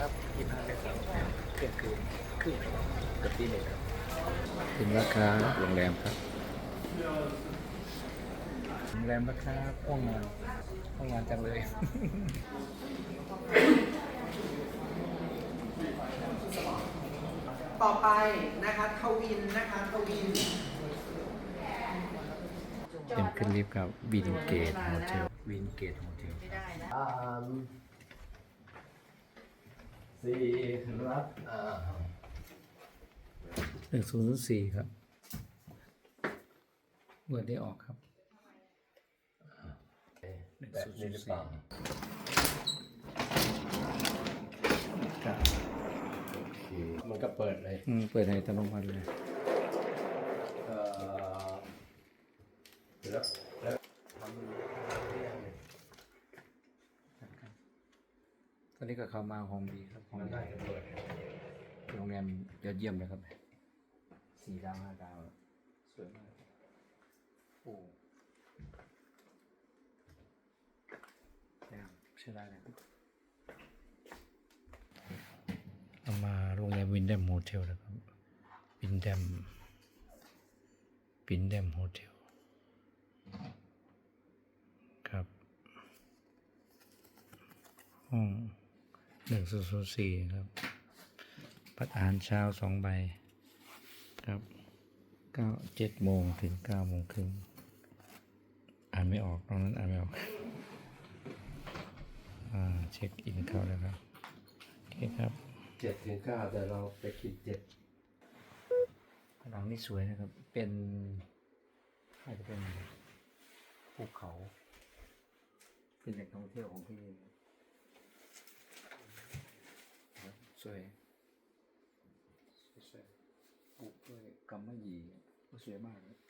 ครับกินนอนยคบเที่ยงคืนครึ่งกืบตีหนึ่งครับถึงราคาโรงแรมครับโรงแรมราคาห้องนอนห้องนอนจังเลยต่อไปนะคะทวินนะคะทวินเต็มขึ้นรีบต์กับวินเกตโฮเทลวินเกตโฮเทลครับ สี่ครับอ่าหนึ่งศูนย์สี่ครับเมื่อได้ออกครับแบบนี้หรือเปล่าครับโอเคมันก็เปิดเลย อืมเปิดในอัตโนมัติเลยเอ่อแล้วแล้วทำเรื่องเนี่ย ตอนนี้ก็เข้ามาห้องดีครับห้องดีโรงแรมยอดเยี่ยมเลยครับสี่ดาวห้าดาวสวยมากโอ้นะครับใช่ได้เลยเรามาโรงแรมวินเดมโฮเทลนะครับวินเดมวินเดมโฮเทลครับห้อง หนึ่งศูนย์ศูนย์สี่ครับพัดอาหารเช้าสองใบครับเก้าเจ็ดโมงถึงเก้าโมงครึ่งอ่านไม่ออกตอนนั้นอ่านไม่ออกอ่าเช็คอินเข้าแล้วครับโอเคครับเจ็ดถึงเก้าแต่เราไปคิดเจ็ดหลังนี่สวยนะครับ เป็นอาจจะเป็นภูเขา เป็นแหล่งท่องเที่ยวของที่ นี่ครับสวยสวยๆป